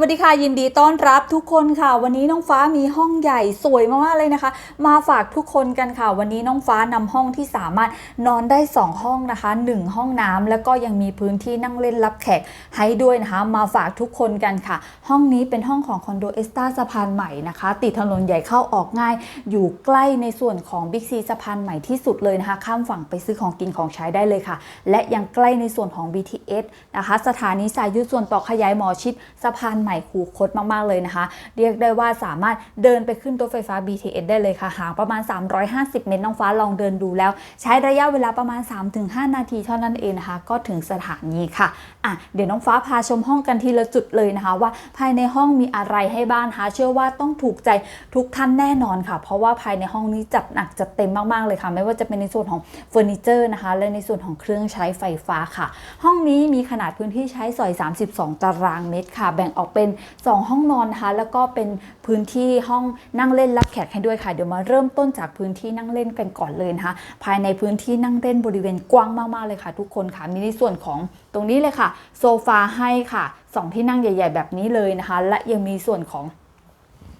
วัสดีค่ะยินดีต้อนรับทุกคนค่ะ วันนี้น้องฟ้ามีห้องใหญ่สวยมากๆเลยนะคะ มาฝากทุกคนกันค่ะ วันนี้น้องฟ้านำห้องที่สามารถนอนได้ 2 ห้องนะคะ 1 ห้องน้ำแล้วก็ยังมีพื้นที่นั่งเล่นรับแขกให้ด้วยนะคะ มาฝากทุกคนกันค่ะ ห้องนี้เป็นห้องของคอนโดเอสตาสะพานใหม่นะคะ ติดถนนใหญ่เข้าออกง่าย อยู่ใกล้ในส่วนของบิ๊กซีสะพานใหม่ที่สุดเลยนะคะ ข้ามฝั่งไปซื้อของกินของใช้ได้เลยค่ะ และยังใกล้ในส่วนของ BTS นะคะ สถานีสายยุทธส่วนต่อขยายหมอชิดสะพานใหม่คูคตมาก ๆ เลยนะคะ เรียกได้ว่าสามารถเดินไปขึ้นรถไฟฟ้า BTS ได้เลยค่ะห่างประมาณ 350 เมตรน้องฟ้าลองเดินดูแล้ว ใช้ระยะเวลาประมาณ 3-5 นาทีเท่านั้นเองนะคะ ก็ถึงสถานีค่ะอะ เดี๋ยวน้องฟ้าพาชมห้องกันทีละจุดเลยนะคะ ว่าภายในห้องมีอะไรให้บ้างคะเชื่อว่าต้องถูกใจทุกท่านแน่นอนค่ะ เพราะว่าภายในห้องนี้จัดหนักจัดเต็มมากๆเลยค่ะ ไม่ว่าจะเป็นในส่วนของเฟอร์นิเจอร์นะคะ และในส่วนของเครื่องใช้ไฟฟ้าค่ะ ห้องนี้มีขนาดพื้นที่ใช้สอย 32 ตารางเมตรค่ะ แบ่งออกเป็น 2 ห้องนอนนะคะ แล้วก็เป็นพื้นที่ห้องนั่งเล่นรับแขกให้ด้วยค่ะ เดี๋ยวมาเริ่มต้นจากพื้นที่นั่งเล่นกันก่อนเลยนะคะ ภายในพื้นที่นั่งเล่นบริเวณกว้างมากๆเลยค่ะ ทุกคนค่ะมีในส่วนของตรงนี้เลยค่ะ โซฟาให้ค่ะสองที่นั่งใหญ่ ๆ แบบนี้เลยนะคะ และยังมีส่วนของ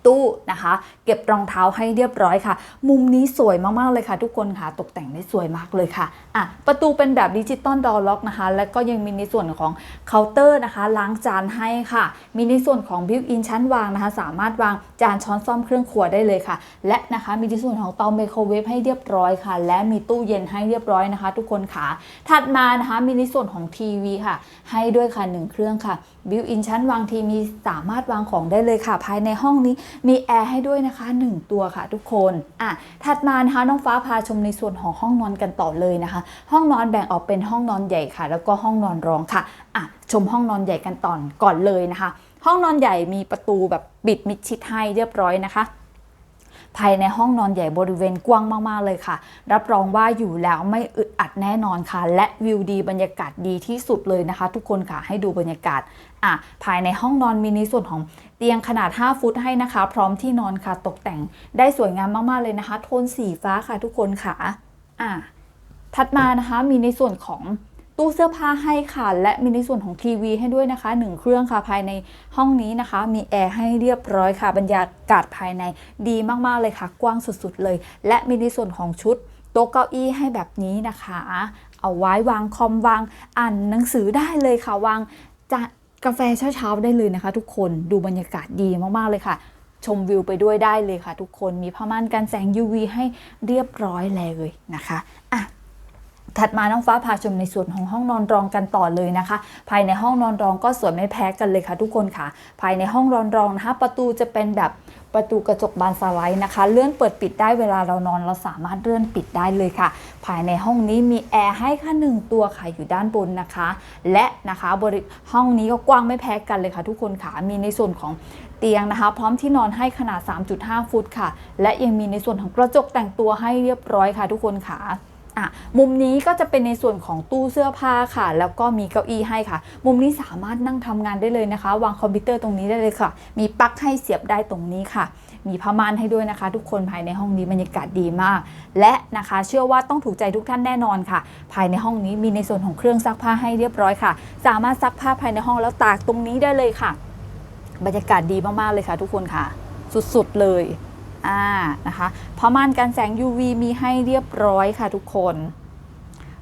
ตู้นะคะ เก็บรองเท้าให้เรียบร้อยค่ะ มุมนี้สวยมากๆเลยค่ะทุกคนค่ะตกแต่งได้สวยมากเลยค่ะอะประตูเป็นแบบดิจิตอลดอล็อกนะคะ และก็ยังมีในส่วนของเคาน์เตอร์นะคะ ล้างจานให้ค่ะ มีในส่วนของบิวอินชั้นวางนะคะ สามารถวางจานช้อนซ่อมเครื่องครัวได้เลยค่ะ และนะคะมีในส่วนของเตาไมโครเวฟให้เรียบร้อยค่ะ และมีตู้เย็นให้เรียบร้อยนะคะ ทุกคนค่ะ ถัดมานะคะมีในส่วนของทีวีค่ะ ให้ด้วยค่ะหนึ่งเครื่องค่ะบิวอินชั้นวางทีวีสามารถวางของได้เลยค่ะ ภายในห้องนี้มีแอร์ให้ด้วยนะคะ 1 ตัวค่ะทุกคนอะถัดมานะคะน้องฟ้าพาชมในส่วนของห้องนอนกันต่อเลยนะคะ ห้องนอนแบ่งออกเป็นห้องนอนใหญ่ค่ะ แล้วก็ห้องนอนรองค่ะอะชมห้องนอนใหญ่กันต่อนก่อนเลยนะคะ ห้องนอนใหญ่มีประตูแบบปิดมิดชิดให้เรียบร้อยนะคะ ภายในห้องนอนใหญ่บริเวณกว้างมากๆเลยค่ะ รับรองว่าอยู่แล้วไม่อึดอัดแน่นอนค่ะ และวิวดีบรรยากาศดีที่สุดเลยนะคะ ทุกคนค่ะให้ดูบรรยากาศอะภายในห้องนอนมีในส่วนของเตียงขนาด 5 ฟุตให้นะคะ พร้อมที่นอนค่ะตกแต่งได้สวยงามมากๆเลยนะคะ โทนสีฟ้าค่ะทุกคนค่ะอะถัดมานะคะมีในส่วนของ ตู้เสื้อผ้าให้ค่ะ และมีในส่วนของทีวีให้ด้วยนะคะหนึ่งเครื่องค่ะภายในห้องนี้นะคะ มีแอร์ให้เรียบร้อยค่ะ บรรยากาศภายในดีมากๆเลยค่ะ กว้างสุดๆเลย และมีในส่วนของชุดโต๊ะเก้าอี้ให้แบบนี้นะคะ เอาไว้วางคอมวางอ่านหนังสือได้เลยค่ะวางจะกาแฟเช้าๆได้เลยนะคะ ทุกคนดูบรรยากาศดีมากๆเลยค่ะ ชมวิวไปด้วยได้เลยค่ะ ทุกคนมีผ้าม่านกันแสง UV ให้เรียบร้อยเลยนะคะอะ ถัดมาน้องฟ้าพาชมในส่วนของห้องนอนรองกันต่อเลยนะคะ ภายในห้องนอนรองก็สวยไม่แพ้กันเลยค่ะทุกคนค่ะ ภายในห้องนอนรองนะคะประตูจะเป็นแบบประตูกระจกบานสไลด์นะคะ เลื่อนเปิดปิดได้เวลาเรานอนเราสามารถเลื่อนปิดได้เลยค่ะ ภายในห้องนี้มีแอร์ให้ค่ะหนึ่งตัวค่ะอยู่ด้านบนนะคะ และนะคะบริห้องนี้ก็กว้างไม่แพ้กันเลยค่ะ ทุกคนค่ะมีในส่วนของเตียงนะคะ พร้อมที่นอนให้ขนาด 3.5 ฟุตค่ะ และยังมีในส่วนของกระจกแต่งตัวให้เรียบร้อยค่ะ ทุกคนค่ะ อะมุมนี้ก็จะเป็นในส่วนของตู้เสื้อผ้าค่ะ แล้วก็มีเก้าอี้ให้ค่ะ มุมนี้สามารถนั่งทำงานได้เลยนะคะ วางคอมพิวเตอร์ตรงนี้ได้เลยค่ะ มีปลั๊กให้เสียบได้ตรงนี้ค่ะ มีผ้าม่านให้ด้วยนะคะ ทุกคนภายในห้องนี้บรรยากาศดีมาก และนะคะเชื่อว่าต้องถูกใจทุกท่านแน่นอนค่ะ ภายในห้องนี้มีในส่วนของเครื่องซักผ้าให้เรียบร้อยค่ะ สามารถซักผ้าภายในห้องแล้วตากตรงนี้ได้เลยค่ะ บรรยากาศดีมากๆเลยค่ะ ทุกคนค่ะ สุดๆเลย อ่านะคะผ้าม่านกันแสง UV มีให้เรียบร้อยค่ะทุกคน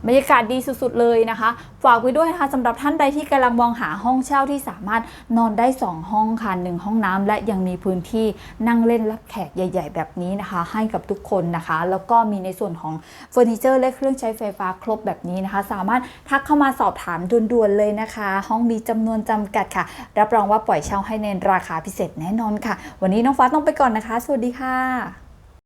บรรยากาศดีสุดๆเลยนะคะ ฝากไว้ด้วยนะคะสำหรับท่านใดที่กำลังมองหาห้องเช่าที่สามารถนอนได้ 2 ห้องค่ะหนึ่งห้องน้ำและยังมีพื้นที่นั่งเล่นรับแขกใหญ่ ๆ แบบนี้นะคะ ให้กับทุกคนนะคะ แล้วก็มีในส่วนของเฟอร์นิเจอร์และเครื่องใช้ไฟฟ้าครบแบบนี้นะคะ สามารถทักเข้ามาสอบถามด่วนๆเลยนะคะ ห้องมีจำนวนจำกัดค่ะ รับรองว่าปล่อยเช่าให้ในราคาพิเศษแน่นอนค่ะ วันนี้น้องฟ้าต้องไปก่อนนะคะ สวัสดีค่ะ